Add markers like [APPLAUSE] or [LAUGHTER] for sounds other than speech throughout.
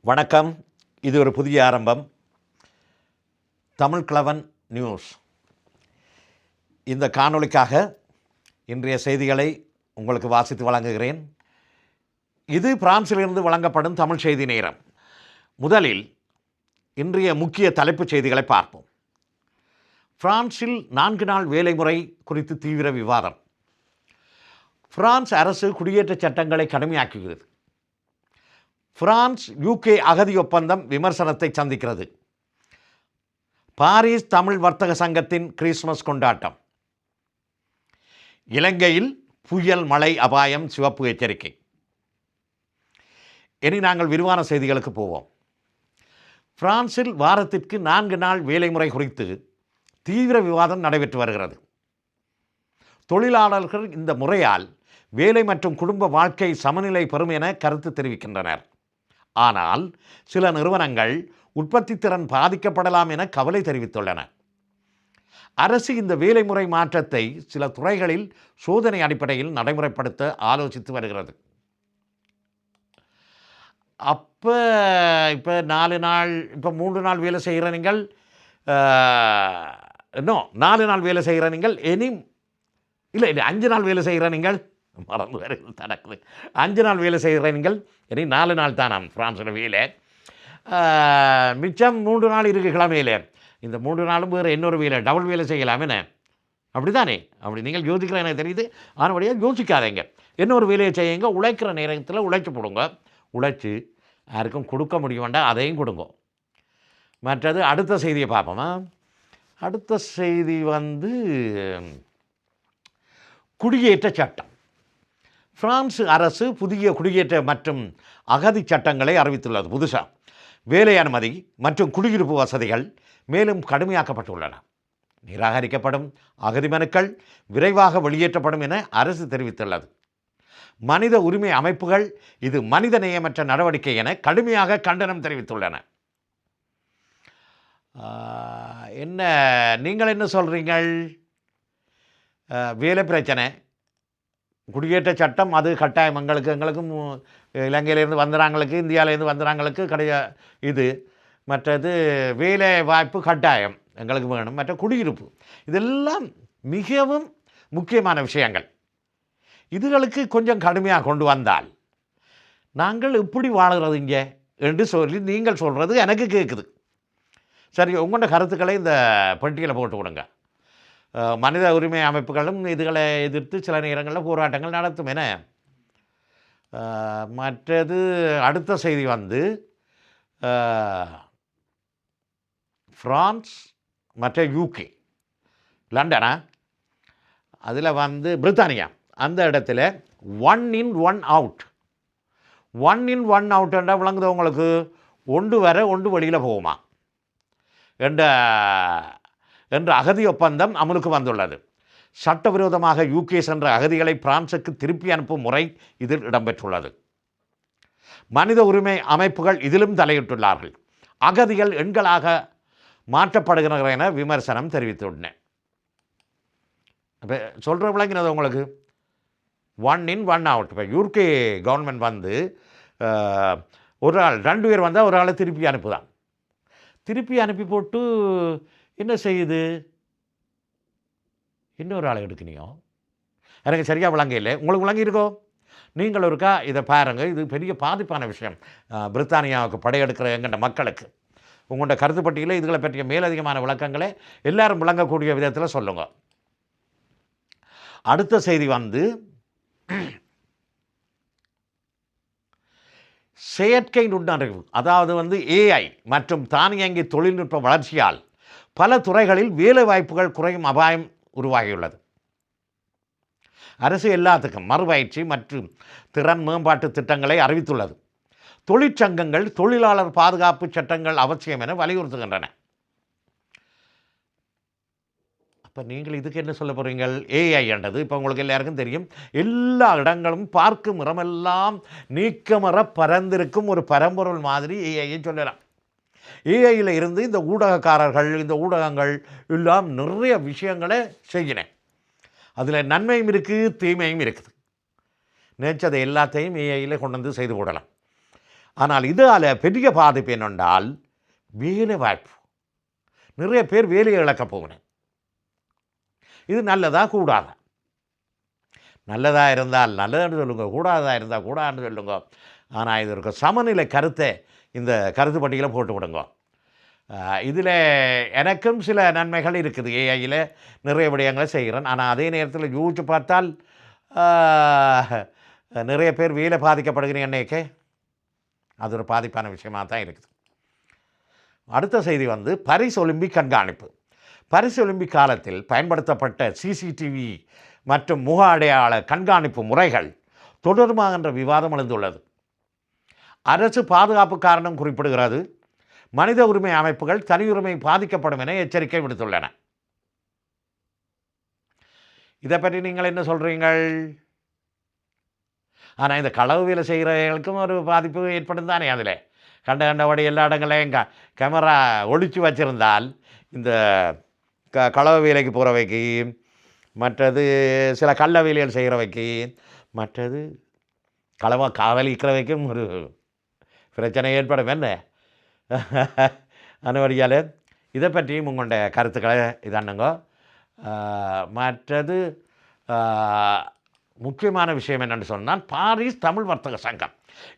வணக்கம். இது ஒரு புதிய ஆரம்பம். தமிழ் கிழவன் நியூஸ். இந்த காணொளிக்காக இன்றைய செய்திகளை உங்களுக்கு வாசித்து வழங்குகிறேன். இது பிரான்சிலிருந்து வழங்கப்படும் தமிழ் செய்தி நேரம். முதலில் இன்றைய முக்கிய தலைப்புச் செய்திகளை பார்ப்போம். பிரான்சில் நான்கு நாள் வேலை முறை குறித்து தீவிர விவாதம். பிரான்ஸ் அரசு குடியேற்ற சட்டங்களை கடுமையாக்குகிறது. பிரான்ஸ் யூகே அகதி ஒப்பந்தம் விமர்சனத்தை சந்திக்கிறது. பாரிஸ் தமிழ் வர்த்தக சங்கத்தின் கிறிஸ்மஸ் கொண்டாட்டம். இலங்கையில் புயல் மழை அபாயம் சிவப்பு எச்சரிக்கை. இனி நாங்கள் விரிவான செய்திகளுக்கு போவோம். பிரான்சில் வாரத்திற்கு நான்கு நாள் வேலை முறை குறித்து தீவிர விவாதம் நடைபெற்று வருகிறது. தொழிலாளர்கள் இந்த முறையால் வேலை மற்றும் குடும்ப வாழ்க்கை சமநிலை பெறும் என கருத்து தெரிவிக்கின்றனர். ஆனால் சில நிறுவனங்கள் உற்பத்தி திறன் பாதிக்கப்படலாம் என கவலை தெரிவித்துள்ளன. அரசு இந்த வேலை முறை மாற்றத்தை சில துறைகளில் சோதனை அடிப்படையில் நடைமுறைப்படுத்த ஆலோசித்து வருகிறது. அப்போ இப்போ நாலு நாள் இப்போ மூன்று நாள் வேலை செய்கிற நீங்கள் இன்னும் நாலு நாள் வேலை செய்கிற நீங்கள் இனி இல்லை இல்லை அஞ்சு நாள் வேலை செய்கிற நீங்கள் மறந்து வருது நடக்குது அஞ்சு நாள் வேலை செய்கிற நீங்கள். இனி நாலு நாள் தான் நான் ஃப்ரான்ஸில் வேலை. மிச்சம் மூன்று நாள் இருக்குது கிழமையில் இந்த மூன்று நாளும் வேறு இன்னொரு வேலை டபுள் வேலை செய்யலாம் என்ன? அப்படி தானே அப்படி நீங்கள் யோசிக்கிற எனக்கு தெரியுது. ஆனபடியாக யோசிக்காதீங்க. இன்னொரு வேலையை செய்யுங்க. உழைக்கிற நேரத்தில் உழைச்சி போடுங்க. உழைச்சி யாருக்கும் கொடுக்க முடிய வேண்டாம் அதையும் கொடுங்க. மற்றது அடுத்த செய்தியை பார்ப்போமா? அடுத்த செய்தி வந்து குடியேற்ற சட்டம். பிரான்ஸ் அரசு புதிய குடியேற்ற மற்றும் அகதி சட்டங்களை அறிவித்துள்ளது புதுசாக வேலை அனுமதி மற்றும் குடியிருப்பு வசதிகள் மேலும் கடுமையாக்கப்பட்டுள்ளன. நிராகரிக்கப்படும் அகதி மனுக்கள் விரைவாக வெளியேற்றப்படும் என அரசு தெரிவித்துள்ளது. மனித உரிமை அமைப்புகள் இது மனித நேயமற்ற நடவடிக்கை என கடுமையாக கண்டனம் தெரிவித்துள்ளன. என்ன நீங்கள் என்ன சொல்கிறீங்கள் வேலை பிரச்சனை. குடியேற்ற சட்டம் அது கட்டாயம். எங்களுக்கு எங்களுக்கும் இலங்கையிலேருந்து வந்துறாங்களுக்கு இந்தியாவிலேருந்து வந்துறாங்களுக்கு கிடையா இது. மற்றது வேலை வாய்ப்பு கட்டாயம். எங்களுக்கு வேணும். மற்ற குடியிருப்பு. இதெல்லாம் மிகவும் முக்கியமான விஷயங்கள். இதுகளுக்கு கொஞ்சம் கடுமையாக கொண்டு வந்தால் நாங்கள் இப்படி வாழுறது இங்கே என்று சொல்லி நீங்கள் சொல்கிறது எனக்கு கேட்குது சரி உங்களோட கருத்துக்களை இந்த பெட்டியில் போட்டு விடுங்க. மனித உரிமை அமைப்புகளும் இதுகளை எதிர்த்து சில நேரங்களில் போராட்டங்கள் நடத்தும் என. மற்றது அடுத்த செய்தி வந்து ஃப்ரான்ஸ் மற்ற யூகே லண்டனா அதில் வந்து பிரித்தானியா. அந்த இடத்துல one in one out one in one அவுட்டுன்றா விளங்குது ஒன்று வர ஒன்று வெளியில் போகுமா? என்ற என்ற அகதி ஒப்பந்தம் அமலுக்கு வந்துள்ளது. சட்டவிரோதமாக யூகே சென்ற அகதிகளை பிரான்சுக்கு திருப்பி அனுப்பும் முறை இதில் இடம்பெற்றுள்ளது. மனித உரிமை அமைப்புகள் இதிலும் தலையிட்டுள்ளார்கள். அகதிகள் எண்களாக மாற்றப்படுகின்றன என விமர்சனம் தெரிவித்துள்ளன. இப்போ சொல்கிற விளங்கினது உங்களுக்கு? ஒன் இன் ஒன் அவுட் இப்போ யூகே கவர்மெண்ட் வந்து ஒரு ஆள் ரெண்டு பேர் வந்தால் ஒரு ஆளை திருப்பி அனுப்புதான். திருப்பி அனுப்பி போட்டு என்ன செய்யுது? இன்னொரு ஆளை எடுக்கணியோ எனக்கு சரியாக விளங்க இல்லை. உங்களுக்கு விளங்கியிருக்கோ? நீங்கள் இருக்கா இதை பாருங்கள் இது பெரிய பாதிப்பான விஷயம். பிரித்தானியாவுக்கு படையெடுக்கிற எங்கள்ட மக்களுக்கு. உங்களோட கருத்துப்பட்டியில் இதுகளை பற்றிய மேலதிகமான விளக்கங்களை எல்லாரும் விளங்கக்கூடிய விதத்தில் சொல்லுங்கள் அடுத்த செய்தி வந்து செயற்கை நுண்ணறிவு அதாவது வந்து ஏஐ மற்றும் தானியங்கி தொழில்நுட்ப வளர்ச்சியால் பல துறைகளில் வேலை வாய்ப்புகள் குறையும் அபாயம் உருவாகியுள்ளது. அரசு எல்லாத்துக்கும் மறுபயிற்சி மற்றும் திறன் மேம்பாட்டு திட்டங்களை அறிவித்துள்ளது. தொழிற்சங்கங்கள் தொழிலாளர் பாதுகாப்பு சட்டங்கள் அவசியம் என வலியுறுத்துகின்றன. அப்போ நீங்கள் இதுக்கு என்ன சொல்ல போகிறீங்கள் ஏஐ என்றது. இப்போ உங்களுக்கு எல்லாருக்கும் தெரியும். எல்லா இடங்களும் பார்க்கும் இடமெல்லாம் நீக்கமர பறந்திருக்கும் ஒரு பரம்பொருள் மாதிரி ஏஐயை சொல்லலாம். ஏஐயில் இருந்து இந்த ஊடகக்காரர்கள் இந்த ஊடகங்கள் எல்லாம் நிறைய விஷயங்களை செய்கினேன் அதில் நன்மையும் இருக்குது தீமையும் இருக்குது. நினைச்சதை எல்லாத்தையும் ஏஐயில் கொண்டு வந்து செய்து போடலாம். ஆனால் இதால் பெரிய பாதிப்பு என்னென்றால் வேலை வாய்ப்பு. நிறைய பேர் வேலையை இழக்கப் போகிறேன் இது நல்லதா கூடாதா? நல்லதாக இருந்தால் நல்லதுன்னு சொல்லுங்க கூடாதா இருந்தால் கூடாதுன்னு சொல்லுங்க. ஆனால் இது சமநிலை கருத்தை இந்த கருத்து பட்டியலை போட்டு விடுங்க. இதில் எனக்கும் சில நன்மைகள் இருக்குது. ஏஐயில் நிறைய விடயங்களை செய்கிறேன். ஆனால் அதே நேரத்தில் யோசிச்சு பார்த்தால் நிறைய பேர் வேலை பாதிக்கப்படுகிறேன் என்னைக்கே அது ஒரு பாதிப்பான விஷயமாக தான் இருக்குது. அடுத்த செய்தி வந்து பரிஸ் ஒலிம்பிக் கண்காணிப்பு. பரிஸ் ஒலிம்பிக் காலத்தில் பயன்படுத்தப்பட்ட சிசிடிவி மற்றும் முக அடையாள கண்காணிப்பு முறைகள் தொடர்பாகின்ற விவாதம் எழுந்துள்ளது. அரசு பாதுகாப்பு காரணம் குறிப்பிடுகிறது. மனித உரிமை அமைப்புகள் தனியுரிமை பாதிக்கப்படும் என எச்சரிக்கை விடுத்துள்ளன. இதை பற்றி நீங்கள் என்ன சொல்கிறீங்கள் ஆனால் இந்த களவு வேலை செய்கிறவங்களுக்கும் ஒரு பாதிப்பு ஏற்படும் தானே அதில். கண்ட கண்டபடி எல்லா இடங்களையும் க கேமரா ஒழிச்சு வச்சிருந்தால் இந்த க களவு வேலைக்கு போகிறவைக்கு மற்றது சில கள்ள வேலைகள் செய்கிறவைக்கு மற்றது களவாக காவலிக்கிறவைக்கும் ஒரு பிரச்சனை ஏற்படும் என்ன? அனுவடியால் இதை பற்றியும் உங்களுடைய கருத்துக்களை இதானுங்க. மற்றது முக்கியமான விஷயம் என்னென்னு சொன்னால் பாரிஸ் தமிழ் வர்த்தக சங்கம்.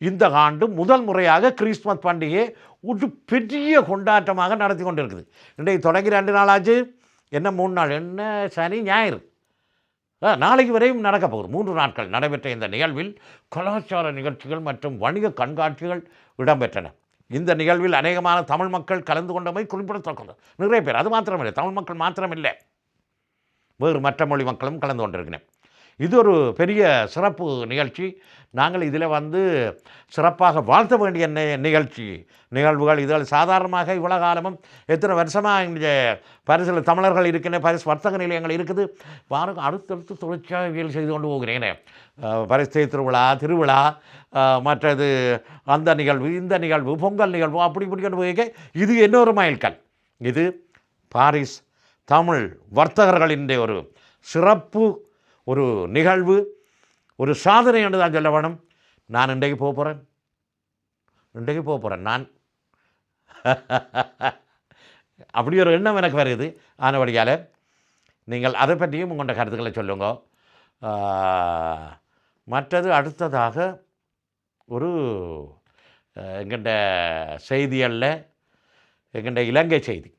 இந்த ஆண்டு முதல் முறையாக கிறிஸ்மஸ் பண்டிகையை ஒரு பெரிய கொண்டாட்டமாக நடத்தி கொண்டிருக்குது. இன்றைக்கு தொடங்கி ரெண்டு நாள் ஆச்சு. என்ன மூணு நாள்? என்ன சனி ஞாயிறு. நாளைக்கு வரையும் நடக்க போகுது. மூன்று நாட்கள் நடைபெற்ற இந்த நிகழ்வில் கலாச்சார நிகழ்ச்சிகள் மற்றும் வணிக கண்காட்சிகள் இடம்பெற்றன. இந்த நிகழ்வில் அநேகமான தமிழ் மக்கள் கலந்து கொண்டமை குறிப்பிடத்தக்கது. நிறைய பேர். அது மாத்திரமில்லை. தமிழ் மக்கள் மாத்திரமில்லை. வேறு மற்ற மொழி மக்களும் கலந்து கொண்டிருக்கிறேன் இது ஒரு பெரிய சிறப்பு நிகழ்ச்சி. நாங்கள் இதில் வந்து சிறப்பாக வாழ்த்த வேண்டிய நிகழ்ச்சி. நிகழ்வுகள் இதில் சாதாரணமாக இவ்வளோ காலமும் எத்தனை வருஷமாக இங்கே பரிசில் தமிழர்கள் இருக்கின்ற பரிசு வர்த்தக நிலையங்கள் இருக்குது. பாருங்க அடுத்தடுத்து தொழிற்சாலைகள் செய்து கொண்டு போகிறேனே. பரிசு திருவிழா திருவிழா மற்றது அந்த நிகழ்வு இந்த நிகழ்வு பொங்கல் நிகழ்வு அப்படி இப்படி கொண்டு போய் இது இன்னொரு மைல்கல். இது பாரிஸ் தமிழ் வர்த்தகர்களின் ஒரு சிறப்பு ஒரு நிகழ்வு ஒரு சாதனை என்று தான் சொல்ல வேணும். நான் இன்றைக்கு போக போகிறேன் இன்றைக்கு போக போகிறேன் நான். [LAUGHS] அப்படி ஒரு எண்ணம் எனக்கு வருது. ஆனபடியால் நீங்கள் அதை பற்றியும் உங்களோட கருத்துக்களை சொல்லுங்க. மற்றது அடுத்ததாக ஒரு எங்கள்கிட்ட செய்திகளில் எங்கிட்ட இலங்கை செய்தி.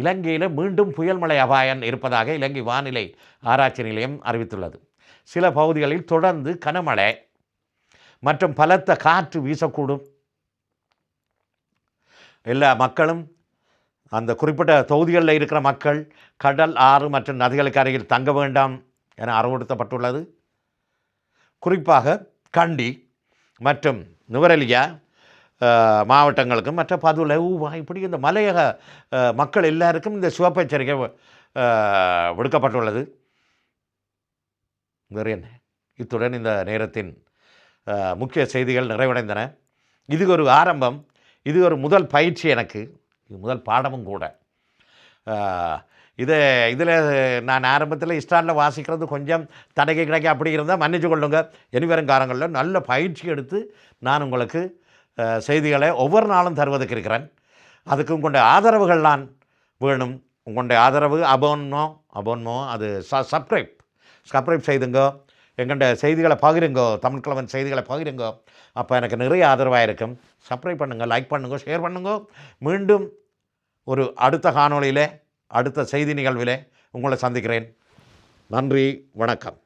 இலங்கையில் மீண்டும் புயல் மழை அபாயம் இருப்பதாக இலங்கை வானிலை ஆராய்ச்சி நிலையம் அறிவித்துள்ளது. சில பகுதிகளில் தொடர்ந்து கனமழை மற்றும் பலத்த காற்று வீசக்கூடும். எல்லா மக்களும் அந்த குறிப்பிட்ட தொகுதிகளில் இருக்கிற மக்கள் கடல் ஆறு மற்றும் நதிகளுக்கு அருகில் தங்க வேண்டாம் என அறிவுறுத்தப்பட்டுள்ளது. குறிப்பாக கண்டி மற்றும் நுவரெலியா மாவட்டங்களுக்கும் மற்ற பதுளை இப்படி இந்த மலையக மக்கள் எல்லாருக்கும் இந்த சிவப்பு எச்சரிக்கை விடுக்கப்பட்டுள்ளது. வேறு என்ன? இத்துடன் இந்த நேரத்தின் முக்கிய செய்திகள் நிறைவடைந்தன. இது ஒரு ஆரம்பம். இது ஒரு முதல் பயிற்சி எனக்கு. இது முதல் பாடமும் கூட. அஹ், இதை இதில் நான் ஆரம்பத்தில் இஸ்டானில் வாசிக்கிறது கொஞ்சம் தடைக்கு கிடைக்க அப்படி இருந்தால் மன்னிச்சு கொள்ளுங்கள் இனிவரும் காலங்களில் நல்ல பயிற்சி எடுத்து நான் உங்களுக்கு செய்திகளை ஒவ்வொரு நாளும் தருவதற்கு இருக்கிறேன். அதுக்கு உங்களுடைய ஆதரவுகள் நான் வேணும். உங்களுடைய ஆதரவு அபோன்மோ அபோன்மோ அது ச சப்ஸ்கிரைப் சப்ஸ்கிரைப் செய்துங்க. எங்கள்ட செய்திகளை பகிருங்கோ. தமிழ்கிழவன் செய்திகளை பகிருங்கோ. அப்போ எனக்கு நிறைய ஆதரவாக இருக்கும். சப்ஸ்கிரைப் பண்ணுங்கள் லைக் பண்ணுங்க ஷேர் பண்ணுங்க. மீண்டும் ஒரு அடுத்த காணொளியிலே அடுத்த செய்தி நிகழ்விலே உங்களை சந்திக்கிறேன். நன்றி வணக்கம்.